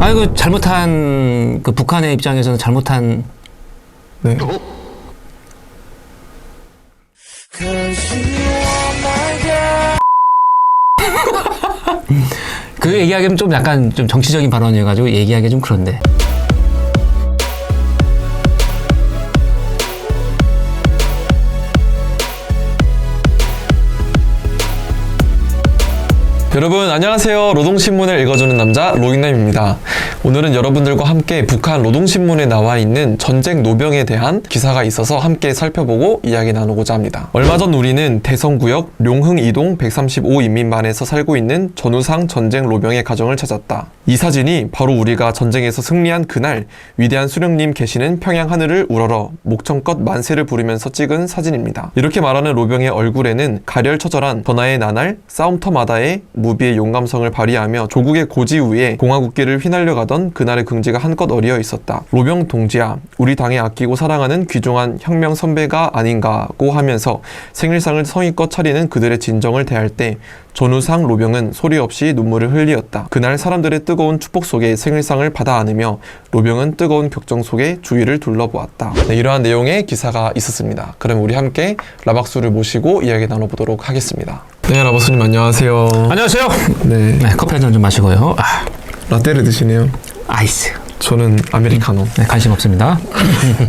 아 이거 잘못한 그 북한의 입장에서는 잘못한 네. 그 얘기하기는 좀 약간 좀 정치적인 발언이어가지고 얘기하기 좀 그런데. 여러분 안녕하세요. 노동신문을 읽어주는 남자 로잉남입니다. 오늘은 여러분들과 함께 북한 노동신문에 나와 있는 전쟁 노병에 대한 기사가 있어서 함께 살펴보고 이야기 나누고자 합니다. 얼마 전 우리는 대성구역 룡흥 이동 135 인민반에서 살고 있는 전우상 전쟁 노병의 가정을 찾았다. 이 사진이 바로 우리가 전쟁에서 승리한 그날 위대한 수령님 계시는 평양 하늘을 우러러 목청껏 만세를 부르면서 찍은 사진입니다. 이렇게 말하는 로병의 얼굴에는 가렬처절한 전하의 나날 싸움터마다의 무 비의 용감성을 발휘하며 조국의 고지 위에 공화국기를 휘날려 가던 그날의 긍지가 한껏 어리어 있었다. 로병 동지야, 우리 당에 아끼고 사랑하는 귀중한 혁명 선배가 아닌가고 하면서 생일상을 성의껏 차리는 그들의 진정을 대할 때 전우상 로병은 소리 없이 눈물을 흘리었다. 그날 사람들의 뜨거운 축복 속에 생일상을 받아 안으며 로병은 뜨거운 격정 속에 주위를 둘러보았다. 네, 이러한 내용의 기사가 있었습니다. 그럼 우리 함께 라박수를 모시고 이야기 나눠보도록 하겠습니다. 네, 라박수님 안녕하세요. 안녕하세요. 네, 네, 커피 한 잔 좀 마시고요. 아, 라떼를 드시네요. 아이스. 저는 아메리카노. 네, 관심 없습니다.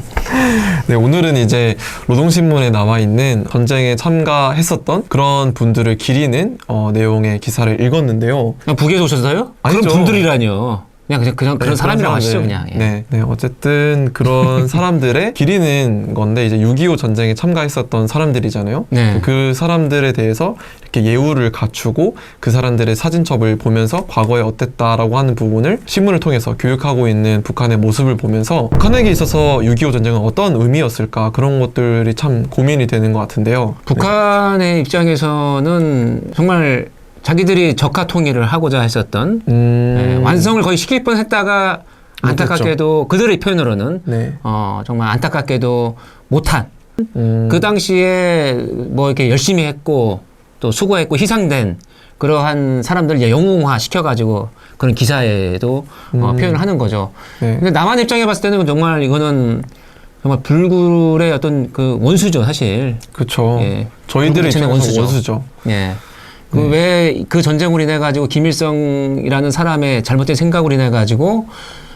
네, 오늘은 이제 노동신문에 나와 있는 전쟁에 참가했었던 그런 분들을 기리는 어, 내용의 기사를 읽었는데요. 그냥 북에서 오셨어요? 아니죠. 그런 분들이라뇨. 그냥 그냥 그냥 그런 네, 사람이라고. 하시죠, 그냥. 예. 네, 네, 어쨌든 그런 사람들의 기리는 건데 이제 6.25 전쟁에 참가했었던 사람들이잖아요. 네. 그 사람들에 대해서 이렇게 예우를 갖추고 그 사람들의 사진첩을 보면서 과거에 어땠다라고 하는 부분을 신문을 통해서 교육하고 있는 북한의 모습을 보면서 북한에게 있어서 6.25 전쟁은 어떤 의미였을까 그런 것들이 참 고민이 되는 것 같은데요. 북한의 입장에서는 정말 자기들이 적화 통일을 하고자 했었던 네. 음, 예, 완성을 거의 시킬 뻔 했다가 안타깝게도 그들의 표현으로는 네. 어, 정말 안타깝게도 못한 음, 그 당시에 뭐 이렇게 열심히 했고 또 수고했고 희생된 그러한 사람들 이제 영웅화 시켜가지고 그런 기사에도 어, 음. 표현을 하는 거죠. 네. 근데 남한 입장에 봤을 때는 정말 이거는 정말 불굴의 어떤 그 원수죠, 사실. 그렇죠. 예. 저희들의 입장에서 원수죠. 원수죠. 예. 그왜그 전쟁으로 인해 가지고 김일성이라는 사람의 잘못된 생각으로 인해 가지고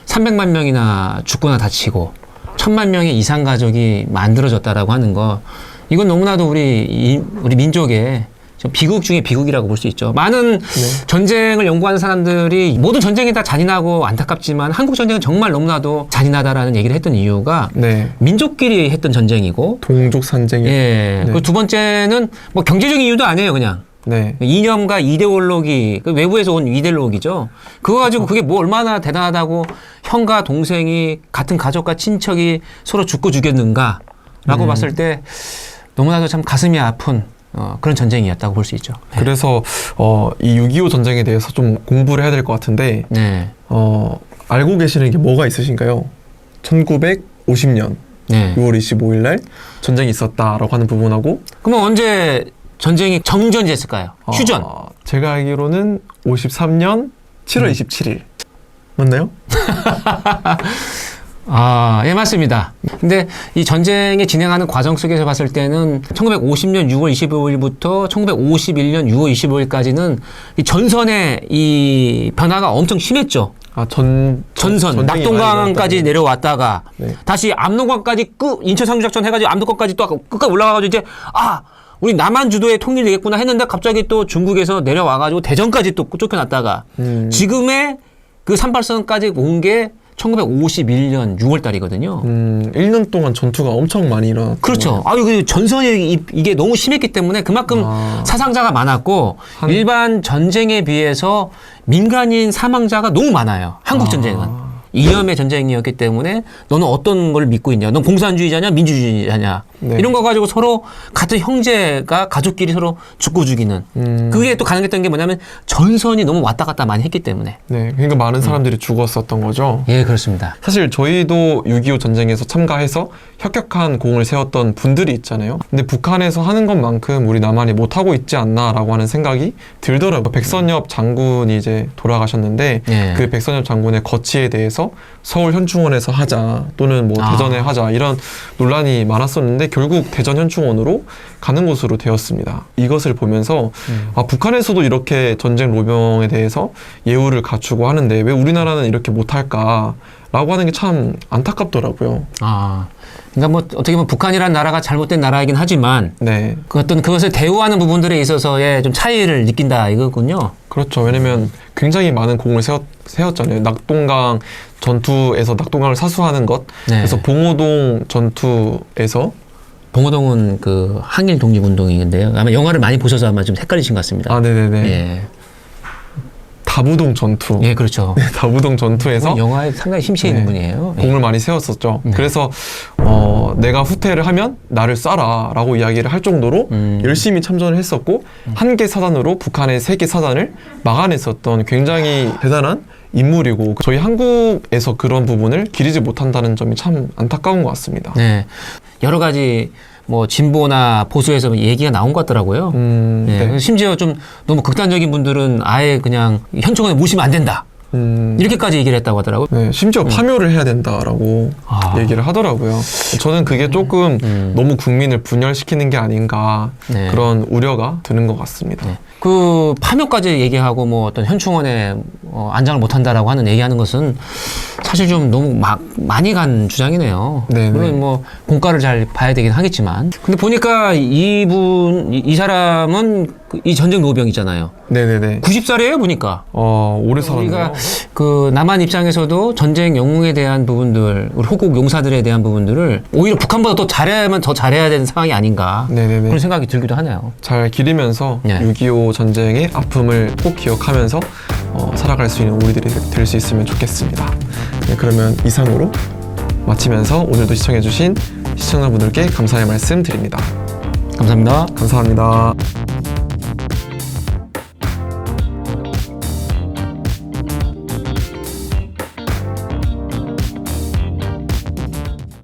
300만 명이나 죽거나 다치고 천만 명의 이상 가족이 만들어졌다라고 하는 거 이건 너무나도 우리 이- 우리 민족의 좀 비극 중에 비극이라고 볼 수 있죠. 많은 네. 전쟁을 연구하는 사람들이 모든 전쟁이 다 잔인하고 안타깝지만 한국 전쟁은 정말 너무나도 잔인하다라는 얘기를 했던 이유가 네. 민족끼리 했던 전쟁이고 동족 산쟁이. 예. 네. 그리고 두 번째는 뭐 경제적인 이유도 아니에요, 그냥. 네. 이념과 이데올로기, 그 외부에서 온 이데올로기죠. 그거 가지고 그게 뭐 얼마나 대단하다고 형과 동생이 같은 가족과 친척이 서로 죽고 죽였는가라고 음. 봤을 때 너무나도 참 가슴이 아픈 어, 그런 전쟁이었다고 볼 수 있죠. 네. 그래서 어, 이 6.25 전쟁에 대해서 좀 공부를 해야 될 것 같은데 네. 어, 알고 계시는 게 뭐가 있으신가요? 1950년 네. 6월 25일 날 전쟁이 있었다라고 하는 부분하고 그러면 언제 전쟁이 정전됐을까요? 휴전. 어, 제가 알기로는 53년 7월 27일 맞나요? 아, 예, 맞습니다. 근데 이 전쟁이 진행하는 과정 속에서 봤을 때는 1950년 6월 25일부터 1951년 6월 25일까지는 이 전선의 이 변화가 엄청 심했죠. 아, 전 전선, 낙동강까지 내려왔다가 네. 다시 압록강까지 끝, 인천 상주작전 해가지고 압록강까지 또 끝까지 올라가가지고 이제 아, 우리 남한 주도에 통일되겠구나 했는데 갑자기 또 중국에서 내려와가지고 대전까지 또 쫓겨났다가 음. 지금의 그 38선까지 온 게 1951년 6월 달이거든요. 음, 1년 동안 전투가 엄청 많이 일어났 그렇죠. 아유, 그 전선이 이- 이게 너무 심했기 때문에 그만큼 아. 사상자가 많았고 한- 일반 전쟁에 비해서 민간인 사망자가 너무 많아요. 한국 아. 전쟁은. 이념의 전쟁이었기 때문에 너는 어떤 걸 믿고 있냐? 넌 공산주의자냐? 민주주의자냐? 네. 이런 거 가지고 서로 같은 형제가 가족끼리 서로 죽고 죽이는. 음. 그게 또 가능했던 게 뭐냐면 전선이 너무 왔다 갔다 많이 했기 때문에. 네, 그러니까 많은 사람들이 죽었었던 거죠. 예, 그렇습니다. 사실 저희도 6.25 전쟁에서 참가해서 혁혁한 공을 세웠던 분들이 있잖아요. 근데 북한에서 하는 것만큼 우리 남한이 못하고 있지 않나라고 하는 생각이 들더라고요. 백선엽 장군이 이제 돌아가셨는데 예. 그 백선엽 장군의 거치에 대해서 서울 현충원에서 하자 또는 뭐 아. 대전에 하자 이런 논란이 많았었는데 결국 대전 현충원으로 가는 것으로 되었습니다. 이것을 보면서 음. 아, 북한에서도 이렇게 전쟁 로병에 대해서 예우를 갖추고 하는데 왜 우리나라는 이렇게 못할까 라고 하는 게 참 안타깝더라고요. 아, 그러니까 뭐 어떻게 보면 북한이라는 나라가 잘못된 나라이긴 하지만 네, 그 어떤 그것을 대우하는 부분들에 있어서의 좀 차이를 느낀다 이거군요. 그렇죠. 왜냐면 굉장히 많은 공을 세웠, 세웠잖아요. 낙동강 전투에서 낙동강을 사수하는 것. 네. 그래서 봉오동 전투에서 봉오동은 그 항일 독립운동인데요. 아마 영화를 많이 보셔서 아마 좀 헷갈리신 것 같습니다. 아, 네네네. 예, 다부동 전투. 예, 그렇죠. 다부동 전투에서 영화에 상당히 심취해 있는 네. 분이에요. 예. 공을 많이 세웠었죠. 네. 그래서 어, 내가 후퇴를 하면 나를 쏴라라고 이야기를 할 정도로 음. 열심히 참전을 했었고 한개 사단으로 북한의 세 개 사단을 막아냈었던 굉장히 대단한 인물이고 저희 한국에서 그런 부분을 기리지 못한다는 점이 참 안타까운 것 같습니다. 네, 여러 가지 뭐 진보나 보수에서 얘기가 나온 것 같더라고요. 음, 예, 네. 심지어 좀 너무 극단적인 분들은 아예 그냥 현충원에 모시면 안 된다. 음, 이렇게까지 얘기를 했다고 하더라고요. 네, 심지어 파묘를 해야 된다라고 아. 얘기를 하더라고요. 저는 그게 조금 음. 너무 국민을 분열시키는 게 아닌가 네. 그런 우려가 드는 것 같습니다. 네. 그 파묘까지 얘기하고 뭐 어떤 현충원에 어, 안장을 못 한다라고 하는 얘기하는 것은 사실 좀 너무 막 많이 간 주장이네요. 네네. 물론 뭐 공가를 잘 봐야 되긴 하겠지만, 근데 보니까 이분 이, 이 사람은 그이 전쟁 노병이잖아요. 네네네. 90살이에요 보니까. 어, 오래 살았네요. 우리가 그 남한 입장에서도 전쟁 영웅에 대한 부분들, 우리 호국 용사들에 대한 부분들을 오히려 북한보다 더 잘해야만 더 잘해야 되는 상황이 아닌가 네네네. 그런 생각이 들기도 하네요. 잘 기리면서 네. 6.25 전쟁의 아픔을 꼭 기억하면서 어, 살아갈 수 있는 우리들이 될 수 있으면 좋겠습니다. 네, 그러면 이상으로 마치면서 오늘도 시청해주신 시청자분들께 감사의 말씀 드립니다. 감사합니다. 감사합니다.